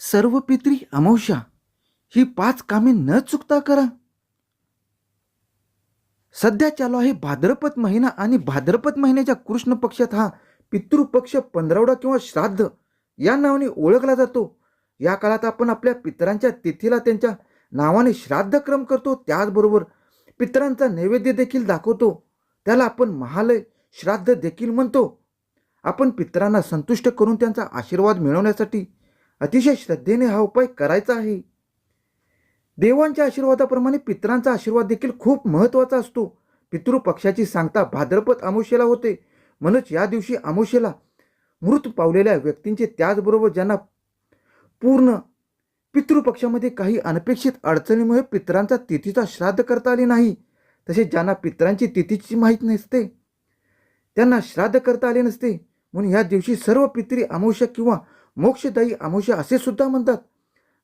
सर्व पित्री अमावश्या ही पाच कामे न चुकता करा. सध्या चालू आहे भाद्रपद महिना आणि भाद्रपद महिन्याच्या कृष्ण पक्षात हा पितृपक्ष पंधरावडा किंवा श्राद्ध या नावाने ओळखला जातो. या काळात आपण आपल्या पितरांच्या तिथीला त्यांच्या नावाने श्राद्धक्रम करतो. त्याचबरोबर पितरांचा नैवेद्य देखील दाखवतो. त्याला आपण महालय श्राद्ध देखील म्हणतो. आपण पितरांना संतुष्ट करून त्यांचा आशीर्वाद मिळवण्यासाठी अतिशय श्रद्धेने हा उपाय करायचा आहे. देवांच्या आशीर्वादाप्रमाणे पितरांचा आशीर्वाद देखील खूप महत्त्वाचा असतो. पितृपक्षाची सांगता भाद्रपद अमावस्येला होते. म्हणूनच या दिवशी अमावस्येला मृत पावलेल्या व्यक्तींचे त्याचबरोबर ज्यांना पूर्ण पितृपक्षामध्ये काही अनपेक्षित अडचणीमुळे पितरांचा तिथीचा श्राद्ध करता आले नाही तसेच ज्यांना पितरांची तिथीची माहीत नसते त्यांना श्राद्ध करता आले नसते. म्हणून या दिवशी सर्व पितरी अमावस्या किंवा मोक्षदायी अमावस्या असे सुद्धा म्हणतात.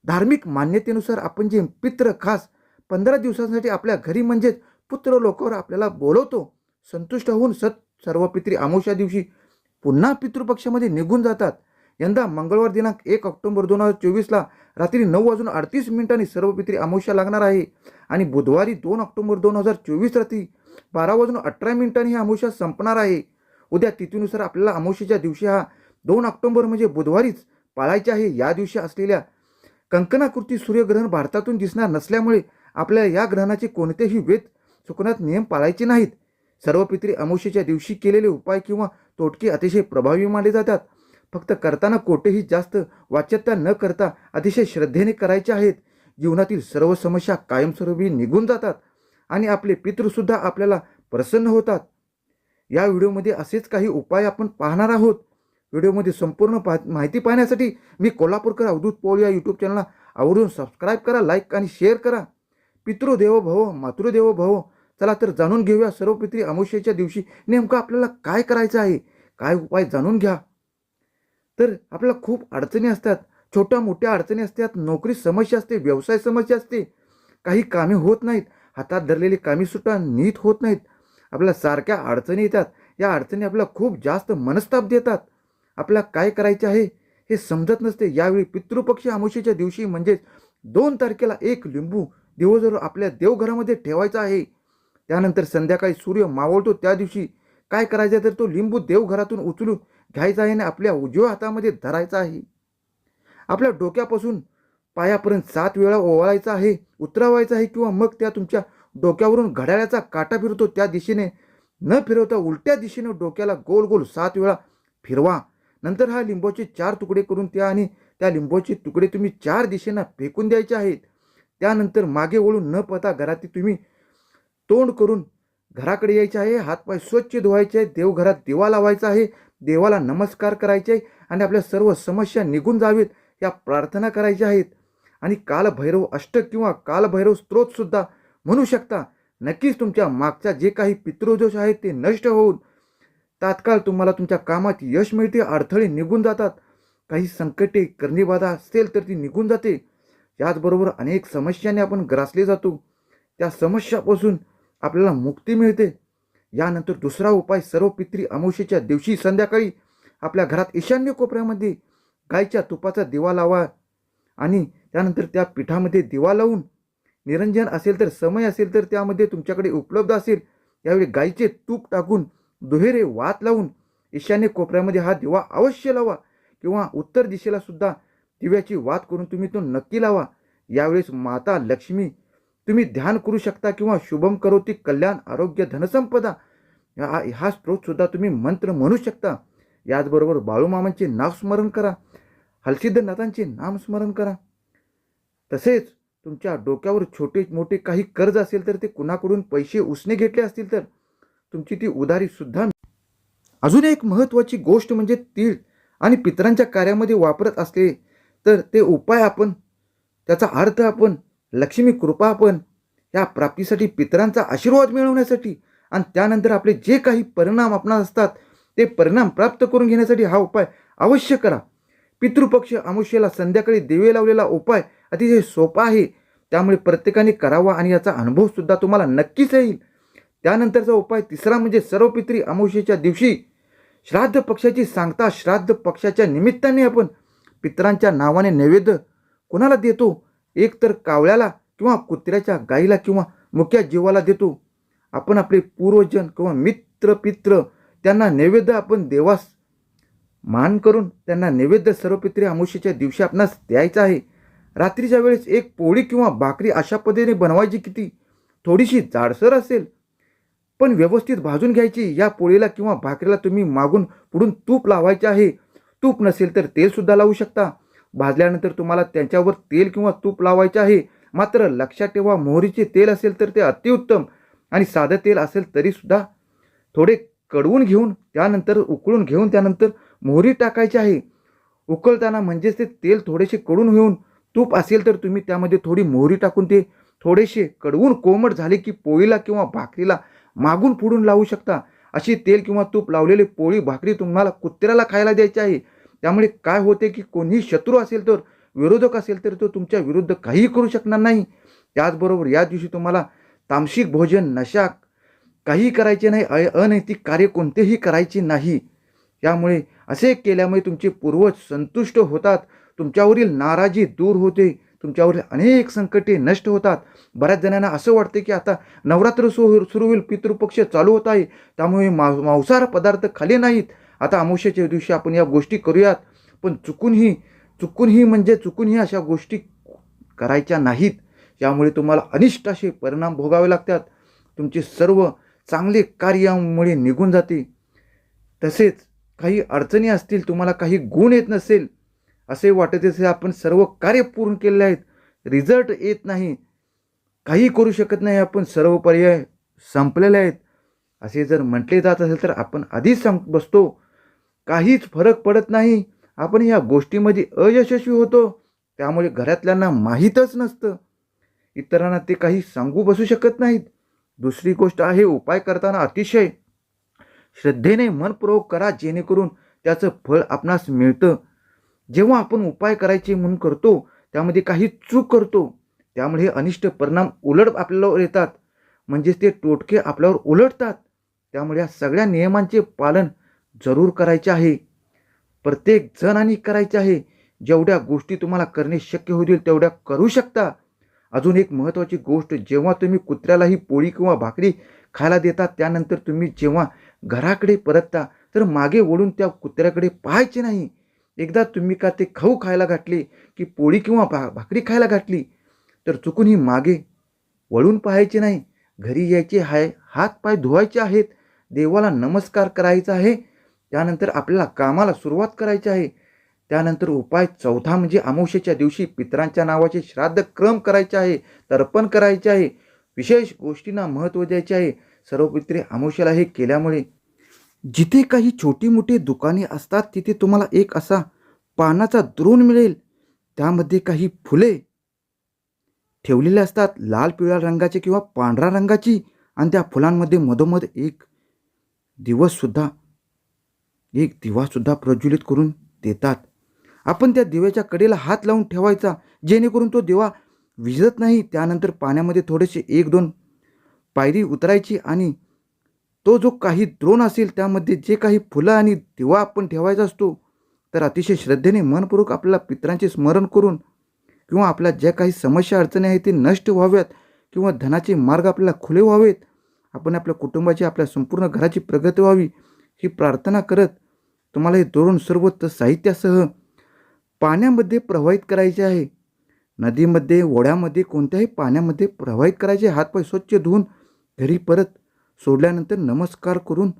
धार्मिक मान्यतेनुसार आपण जे पित्र खास पंधरा दिवसांसाठी आपल्या घरी म्हणजेच पुत्र लोकावर आपल्याला बोलवतो संतुष्ट होऊन सत सर्व पित्री अमावस्या दिवशी पुन्हा पितृपक्षामध्ये निघून जातात. यंदा मंगळवार दिनांक एक ऑक्टोबर दोन हजार चोवीसला रात्री नऊ वाजून अडतीस मिनिटांनी सर्व पित्री अमावस्या लागणार आहे आणि बुधवारी दोन ऑक्टोबर दोन हजार चोवीस रात्री बारा वाजून अठरा मिनिटांनी ही अमोशा संपणार आहे. उद्या तिथीनुसार आपल्याला अमावस्येच्या दिवशी हा दोन ऑक्टोंबर म्हणजे बुधवारीच पाळायचे आहे या दिवशी असलेल्या कंकणाकृती सूर्यग्रहण भारतातून दिसणार नसल्यामुळे आपल्याला या ग्रहणाचे कोणतेही वेद चुकण्यात नियम पाळायचे नाहीत. सर्व पित्री अमावस्येच्या दिवशी केलेले उपाय किंवा तोटके अतिशय प्रभावी मानले जातात. फक्त करताना कोठेही जास्त वाच्यता न करता अतिशय श्रद्धेने करायचे आहेत. जीवनातील सर्व समस्या कायमस्वरूपी निघून जातात आणि आपले पितृसुद्धा आपल्याला प्रसन्न होतात. या व्हिडिओमध्ये असेच काही उपाय आपण पाहणार आहोत. व्हिडिओमध्ये संपूर्ण पा माहिती पाहण्यासाठी मी कोल्हापूरकर अवधूत पोळ या यूट्यूब चॅनलला आवडून सबस्क्राईब करा लाईक आणि शेअर करा. पितृदेवो भव मातृदेवो भव. चला तर जाणून घेऊया सर्व पित्री अमावस्येच्या दिवशी नेमकं आपल्याला काय करायचं आहे काय उपाय जाणून घ्या. तर आपल्याला खूप अडचणी असतात छोट्या मोठ्या अडचणी असतात नोकरी समस्या असते व्यवसाय समस्या असते. काही कामे होत नाहीत हातात धरलेली कामे सुद्धा नीट होत नाहीत. आपल्याला सारख्या अडचणी येतात या अडचणी आपल्याला खूप जास्त मनस्ताप देतात. आपल्याला काय करायचे आहे हे समजत नसते. यावेळी पितृपक्ष अमावस्येच्या दिवशी म्हणजेच दोन तारखेला एक लिंबू दिवसभर आपल्या देवघरामध्ये ठेवायचा आहे त्यानंतर संध्याकाळी सूर्य मावळतो त्या दिवशी काय करायचं तर तो लिंबू देवघरातून उचलून घ्यायचा आहे आणि आपल्या उजव्या हातामध्ये धरायचा आहे. आपल्या डोक्यापासून पायापर्यंत सात वेळा ओवाळायचा आहे उतरवायचा आहे किंवा मग त्या तुमच्या डोक्यावरून घड्याळाचा काटा फिरतो त्या दिशेने न फिरवता उलट्या दिशेने डोक्याला गोल गोल सात वेळा फिरवा. नंतर हा लिंबूचे चार तुकडे करून त्या आणि त्या लिंबाचे तुकडे तुम्ही चार दिशेना फेकून द्यायचे आहेत. त्यानंतर मागे वळून न पता घरातील तुम्ही तोंड करून घराकडे यायचे आहे. हातपाय स्वच्छ धुवायचे आहे. देवघरात दिवा लावायचा आहे. देवाला नमस्कार करायचे आहे. आणि आपल्या सर्व समस्या निघून जावेत या प्रार्थना करायच्या आहेत. आणि कालभैरव अष्टक किंवा कालभैरव स्त्रोतसुद्धा म्हणू शकता नक्कीच तुमच्या मागचा जे काही पितृदोष आहेत ते नष्ट होऊन तात्काळ तुम्हाला तुमच्या कामात यश मिळते अडथळे निघून जातात. काही संकटे करणीबाधा असेल तर ती निघून जाते. याचबरोबर अनेक समस्यांनी आपण ग्रासले जातो. त्या समस्यापासून आपल्याला मुक्ती मिळते. यानंतर दुसरा उपाय सर्व पित्री अमावशेच्या दिवशी संध्याकाळी आपल्या घरात ईशान्य कोपऱ्यामध्ये गायच्या तुपाचा दिवा लावा आणि त्यानंतर त्या पिठामध्ये दिवा लावून निरंजन असेल तर समय असेल तर त्यामध्ये तुमच्याकडे उपलब्ध असेल यावेळी गायीचे तूप टाकून दुहेरे वात लावून ईशान्य कोपऱ्यामध्ये हा दिवा अवश्य लावा किंवा उत्तर दिशेला सुद्धा दिव्याची वात करून तुम्ही तो नक्की लावा. यावेळेस माता लक्ष्मी तुम्ही ध्यान करू शकता किंवा शुभम करोती कल्याण आरोग्य धनसंपदा हा हा स्त्रोतसुद्धा तुम्ही मंत्र म्हणू शकता. याचबरोबर बाळूमामांचे नाव स्मरण करा हलसिद्धनाथांचे नाम स्मरण करा. तसेच तुमच्या डोक्यावर छोटे मोठे काही कर्ज असेल तर ते कुणाकडून पैसे उसने घेतले असतील तर तुमची ती उधारी सुद्धा अजून एक महत्त्वाची गोष्ट म्हणजे तीळ आणि पितरांच्या कार्यामध्ये वापरत असले तर ते उपाय आपण त्याचा अर्थ आपण लक्ष्मी कृपा आपण या प्राप्तीसाठी पितरांचा आशीर्वाद मिळवण्यासाठी आणि त्यानंतर आपले जे काही परिणाम आपणास असतात ते परिणाम प्राप्त करून घेण्यासाठी हा उपाय अवश्य करा. पितृपक्ष अमुष्याला संध्याकाळी दिवे लावलेला उपाय अतिशय सोपा आहे. त्यामुळे प्रत्येकाने करावा आणि याचा अनुभवसुद्धा तुम्हाला नक्कीच येईल. त्यानंतरचा उपाय तिसरा म्हणजे सर्व पित्री अमावस्येच्या दिवशी श्राद्ध पक्षाची सांगता श्राद्ध पक्षाच्या निमित्ताने आपण पितरांच्या नावाने नैवेद्य कोणाला देतो? एक तर कावळ्याला किंवा कुत्र्याच्या गाईला किंवा मुक्या जीवाला देतो. आपण आपले पूर्वजन किंवा मित्र पित्र त्यांना नैवेद्य आपण देवास मान करून त्यांना नैवेद्य सर्वपित्री अमुष्याच्या दिवशी आपणास द्यायचा आहे. रात्रीच्या वेळेस एक पोळी किंवा भाकरी अशा पद्धतीने बनवायची किती थोडीशी जाडसर असेल. पण व्यवस्थित भाजून घ्यायची. या पोळीला किंवा भाकरीला तुम्ही मागून पुढून तूप लावायचे आहे. तूप नसेल तर तेलसुद्धा लावू शकता. भाजल्यानंतर तुम्हाला त्यांच्यावर तेल किंवा तूप लावायचे आहे. मात्र लक्षात ठेवा मोहरीचे तेल असेल तर ते अतिउत्तम आणि साधं तेल असेल तरीसुद्धा थोडे कडवून घेऊन त्यानंतर उकळून घेऊन त्यानंतर मोहरी टाकायची आहे. उकळताना म्हणजेच ते तेल थोडेसे कडून घेऊन तूप असेल तर तुम्ही त्यामध्ये थोडी मोहरी टाकून ते थोडेसे कडवून कोमट झाले की पोळीला किंवा भाकरीला मागून पुढून लावू शकता. अशी तेल किंवा तूप लावलेली पोळी भाकरी तुम्हाला कुत्र्याला खायला द्यायची आहे. त्यामुळे काय होते की कोणीही शत्रू असेल तर विरोधक असेल तर तो तुमच्या विरुद्ध काहीही करू शकणार नाही. त्याचबरोबर या दिवशी तुम्हाला तामसिक भोजन नशा काही करायचे नाही अ अनैतिक कार्य कोणतेही करायचे नाही. त्यामुळे असे केल्यामुळे तुमचे पूर्वज संतुष्ट होतात. तुमच्यावरील नाराजी दूर होते. तुमच्यावरील अनेक संकटे नष्ट होतात. बऱ्याच जणांना असं वाटते की आता नवरात्र सु सुरू होईल पितृपक्ष चालू होत आहे. त्यामुळे मा मांसाहार पदार्थ खाले नाहीत. आता अमावश्याच्या दिवशी आपण या गोष्टी करूयात. पण चुकूनही चुकूनही म्हणजे चुकूनही अशा गोष्टी करायच्या नाहीत. यामुळे तुम्हाला अनिष्ट असे परिणाम भोगावे लागतात. तुमचे सर्व चांगले कार्यामुळे निघून जाते. तसेच काही अडचणी असतील तुम्हाला काही गुण येत नसेल असे वाटत असे आपण सर्व कार्य पूर्ण केलेले आहेत. रिझल्ट येत नाही. काही करू शकत नाही. आपण सर्व पर्याय संपलेले आहेत. असे जर म्हटले जात असेल तर आपण आधीच सांग बसतो. काहीच फरक पडत नाही. आपण या गोष्टीमध्ये अयशस्वी होतो. त्यामुळे घरातल्यांना माहीतच नसतं. इतरांना ते काही सांगू बसू शकत नाहीत. दुसरी गोष्ट आहे उपाय करताना अतिशय श्रद्धेने मनपूर्वक करा जेणेकरून त्याचं फळ आपणास मिळतं. जेव्हा आपण उपाय करायचे म्हणून करतो त्यामध्ये काही चूक करतो त्यामुळे हे अनिष्ट परिणाम उलट आपल्यावर येतात. म्हणजेच ते टोटके आपल्यावर उलटतात. त्यामुळे या सगळ्या नियमांचे पालन जरूर करायचे आहे. प्रत्येक जणांनी करायचे आहे. जेवढ्या गोष्टी तुम्हाला करणे शक्य होतील तेवढ्या करू शकता. अजून एक महत्त्वाची गोष्ट जेव्हा तुम्ही कुत्र्यालाही पोळी किंवा भाकरी खायला देतात त्यानंतर तुम्ही जेव्हा घराकडे परतता तर मागे वळून त्या कुत्र्याकडे पाहायचे नाही. एकदा तुम्ही का ते खाऊ खायला घातले की पोळी किंवा भा भाकरी खायला घातली तर चुकून ही मागे. वळून पाहायचे नाही. घरी यायचे आहे हात पाय धुवायचे आहेत. देवाला नमस्कार करायचा आहे. त्यानंतर आपल्याला कामाला सुरुवात करायची आहे. त्यानंतर उपाय चौथा म्हणजे अमावस्येच्या दिवशी पितरांच्या नावाचे श्राद्ध क्रम करायचे आहे. तर्पण करायचे आहे. विशेष गोष्टींना महत्त्व द्यायचे आहे. सर्व पित्रे अमावस्याला हे केल्यामुळे जिथे काही छोटी मोठी दुकाने असतात तिथे तुम्हाला एक असा पानाचा द्रोण मिळेल. त्यामध्ये काही फुले ठेवलेले असतात लाल पिवळ्या रंगाची किंवा पांढऱ्या रंगाची. आणि त्या फुलांमध्ये मधोमध एक दिवससुद्धा एक दिवासुद्धा प्रज्वलित करून देतात. आपण त्या दिव्याच्या कडेला हात लावून ठेवायचा जेणेकरून तो दिवा विझत नाही. त्यानंतर पाण्यामध्ये थोडेसे एक दोन पायरी उतरायची आणि तो जो काही द्रोण असेल त्यामध्ये जे काही फुलं आणि दिवा आपण ठेवायचा असतो तर अतिशय श्रद्धेने मनपूर्वक आपल्याला पित्रांचे स्मरण करून किंवा आपल्या ज्या काही समस्या अडचणी आहेत ते नष्ट व्हाव्यात किंवा धनाचे मार्ग आपल्याला खुले व्हावेत आपण आपल्या कुटुंबाची आपल्या संपूर्ण घराची प्रगती व्हावी ही प्रार्थना करत तुम्हाला हे धोरण सर्वोच्च साहित्यासह पाण्यामध्ये प्रवाहित करायचे आहे. नदीमध्ये ओढ्यामध्ये कोणत्याही पाण्यामध्ये प्रवाहित करायचे हातपाय स्वच्छ धुवून घरी परत सोडल्यानंतर नमस्कार करून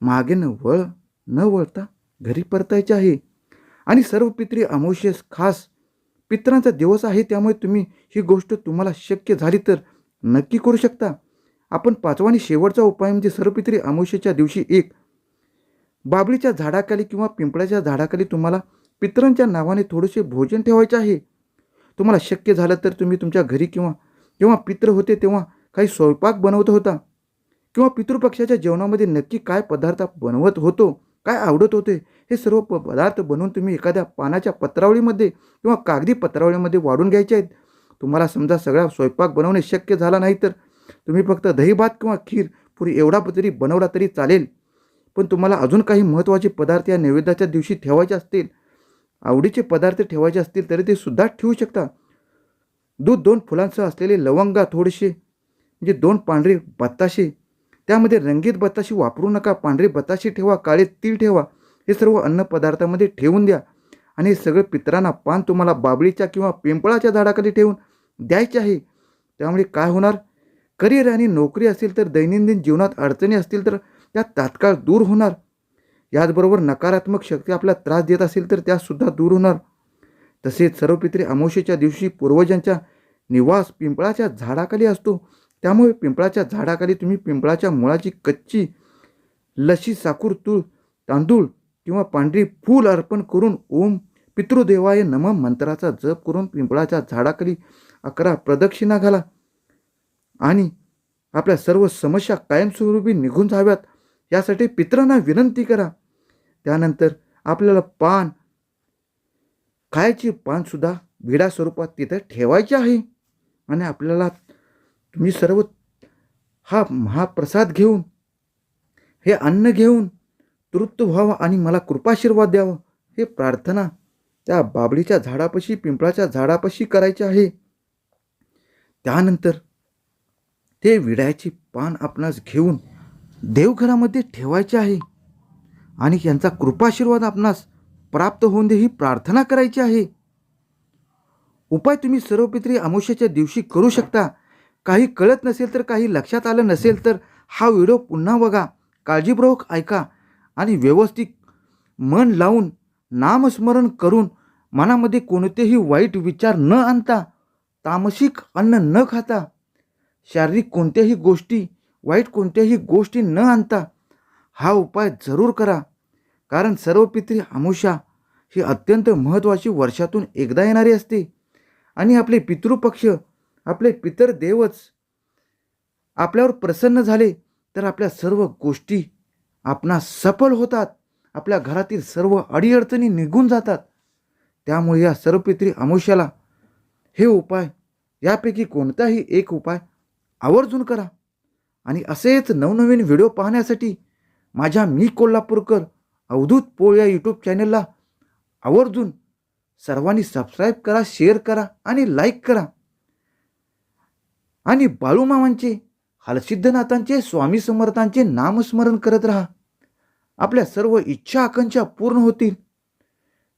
मागे न वळ न वळता घरी परतायचे आहे. आणि सर्व पित्री अमोशेस खास पित्रांचा दिवस आहे त्यामुळे तुम्ही ही गोष्ट तुम्हाला शक्य झाली तर नक्की करू शकता. आपण पाचवा आणि शेवटचा उपाय म्हणजे सर्वपित्री अमोशेच्या दिवशी एक बाबळीच्या झाडाखाली किंवा पिंपळाच्या झाडाखाली तुम्हाला पितरांच्या नावाने थोडेसे भोजन ठेवायचे आहे. तुम्हाला शक्य झालं तर तुम्ही तुमच्या घरी किंवा जेव्हा पित्र होते तेव्हा काही स्वयंपाक बनवत होता. किंवा पितृपक्षाच्या जेवणामध्ये नक्की काय पदार्थ बनवत होतो काय आवडत होते हे सर्व प पदार्थ बनवून तुम्ही एखाद्या पानाच्या पत्रावळीमध्ये किंवा कागदी पत्रावळीमध्ये वाढून घ्यायचे आहेत. तुम्हाला समजा सगळा स्वयंपाक बनवणे शक्य झाला नाही तर तुम्ही फक्त दही भात किंवा खीर पुरी एवढा जरी बनवला तरी चालेल. पण तुम्हाला अजून काही महत्त्वाचे पदार्थ या नैवेद्याच्या दिवशी ठेवायचे असतील आवडीचे पदार्थ ठेवायचे असतील तरी ते सुद्धा ठेवू शकता. दूध दोन फुलांसह असलेले लवंगा थोडेसे म्हणजे दोन पांढरे बत्ताशे त्यामध्ये रंगीत बताशी वापरू नका पांढरे बताशी ठेवा काळे तीळ ठेवा हे सर्व अन्न पदार्थामध्ये ठेवून द्या. आणि हे सगळं पितरांना पान तुम्हाला बाबळीच्या किंवा पिंपळाच्या झाडाखाली ठेवून द्यायचे आहे. त्यामुळे काय होणार? करिअर आणि नोकरी असेल तर दैनंदिन जीवनात अडचणी असतील तर त्या तात्काळ दूर होणार. याचबरोबर नकारात्मक शक्ती आपल्याला त्रास देत असेल तर त्यासुद्धा दूर होणार. तसेच सर्व पित्रे अमावशेच्या दिवशी पूर्वजांच्या निवास पिंपळाच्या झाडाखाली असतो. त्यामुळे पिंपळाच्या झाडाखाली तुम्ही पिंपळाच्या मुळाची कच्ची लशी साखूर तूळ तांदूळ किंवा पांढरी फूल अर्पण करून ओम पितृदेवाय नम मंत्राचा जप करून पिंपळाच्या झाडाखाली अकरा प्रदक्षिणा घाला आणि आपल्या सर्व समस्या कायमस्वरूपी निघून जाव्यात. यासाठी पितरांना विनंती करा. त्यानंतर आपल्याला पान खायची पानसुद्धा विडा स्वरूपात तिथं ठेवायचे आहे आणि आपल्याला मी सर्व हा महाप्रसाद घेऊन हे अन्न घेऊन तृप्त व्हावं आणि मला कृपाशीर्वाद द्यावं हे प्रार्थना त्या बाबळीच्या झाडापाशी पिंपळाच्या झाडापाशी करायचे आहे. त्यानंतर ते विड्याची पान आपणास घेऊन देवघरामध्ये ठेवायचे आहे आणि यांचा कृपाशीर्वाद आपणास प्राप्त होऊन दे ही प्रार्थना करायची आहे. उपाय तुम्ही सर्व पित्री दिवशी करू शकता. काही कळत नसेल तर काही लक्षात आलं नसेल तर हा व्हिडिओ पुन्हा बघा. काळजीपूर्वक ऐका आणि व्यवस्थित मन लावून नामस्मरण करून मनामध्ये कोणतेही वाईट विचार न आणता तामसिक अन्न न खाता शारीरिक कोणत्याही गोष्टी वाईट कोणत्याही गोष्टी न आणता हा उपाय जरूर करा. कारण सर्व पित्री अमुषा ही अत्यंत महत्त्वाची वर्षातून एकदा येणारी असते. आणि आपले पितृपक्ष आपले पितर देवच. आपल्यावर प्रसन्न झाले तर आपल्या सर्व गोष्टी आपणा सफल होतात. आपल्या घरातील सर्व अडीअडचणी निघून जातात. त्यामुळे या सर्व पित्री अमुष्याला हे उपाय यापैकी कोणताही एक उपाय आवर्जून करा. आणि असेच नवनवीन व्हिडिओ पाहण्यासाठी माझ्या मी कोल्हापूरकर अवधूत पोळ या यूट्यूब चॅनलला आवर्जून सर्वांनी सबस्क्राईब करा शेअर करा आणि लाईक करा. आणि बाळूमामांचे हलसिद्धनाथांचे स्वामी समर्थांचे नामस्मरण करत राहा. आपल्या सर्व इच्छा आकांक्षा पूर्ण होतील.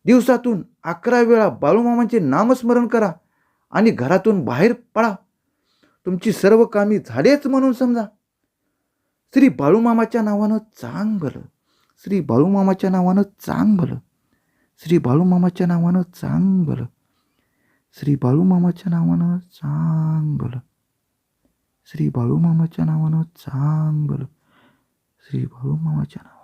दिवसातून अकरा वेळा बाळूमामांचे नामस्मरण करा आणि घरातून बाहेर पडा. तुमची सर्व कामी झालेच म्हणून समजा. श्री बाळूमामाच्या नावानं चांग भलं श्री बाळूमामाच्या नावानं चांग भलं श्री बाळूमामाच्या नावानं चांग भलं श्री बाळूमामाच्या नावानं चांग भलं श्री बाळूमामाच्या नावानं चांग भलं श्री बाळूमामाच्या नावानं